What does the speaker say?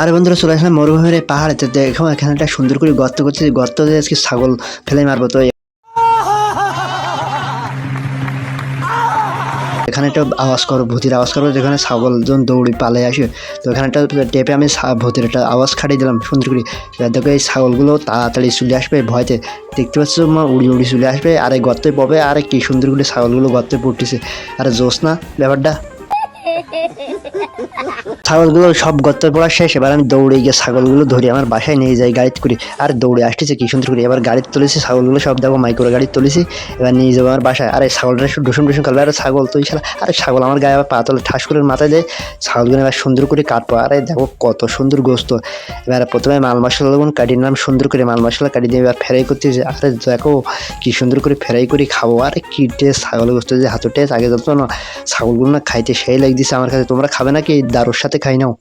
আর বন্ধুরা, চলে আসলাম মরুভূমির এই পাহাড়ে। তো দেখো, এখানে একটা সুন্দর করে গর্ত করছে। গর্ত দিয়ে আজকে ছাগল ফেলে মারবো। তো এখানে একটা আওয়াজ করো, ভূতির আওয়াজ করব যেখানে ছাগল যখন দৌড়ি পালে আসে। তো এখানে একটা টেপে আমি ভূতের একটা আওয়াজ খাটিয়ে দিলাম, সুন্দর করে। দেখো, এই ছাগলগুলো তাড়াতাড়ি চলে আসবে ভয়তে। দেখতে পাচ্ছ, মা, উড়ি উড়ি চলে আসবে। আর গর্তে পবে আর কি সুন্দর করে ছাগলগুলো গর্তে পড়তেছে। আর জোস না, ব্যাপারটা। ছাগলগুলো সব গর্তে পড়া শেষ, এবার আমি দৌড়ে গিয়ে ছাগলগুলো ধরে, আমার বাসায় নিয়ে যাই গাড়িতে করে। আর দৌড়ে আসতেছে কি সুন্দর করে, এবার গাড়িতে তুলেছি, ছাগলগুলো সব দেখো মাইক্রো গাড়ি তুলেছি, এবার নিয়ে যাব আমার বাসায়। আরে ছাগলটা একটু ডুসুম ডুসুম কালবে আরে ছাগল তুই ছাড়া আরে ছাগল আমার গায়ে আবার পা তোলে ঠাস করে মাথায় দেয়, ছাগলগুলো এবার সুন্দর করে কাটবো। আরে দেখো কত সুন্দর গোস্ত। এবার প্রথমে মাল মশলা দেবো কাটিয়ে নিলাম, সুন্দর করে মাল মশলা কাটিয়ে দিয়ে এবার ফ্রাই করতেছি। আরে দেখো কি সুন্দর করে ফ্রাই করে খাব। আরে কি টেস্ট ছাগল গোস্ত যে হাতের টেস্ট, আগে যত না, ছাগলগুলো না খাইতে সেই লাগতেছে। আমার কাছে তোমরা খাবে নাকি? দারুর সাথে খাই নাও।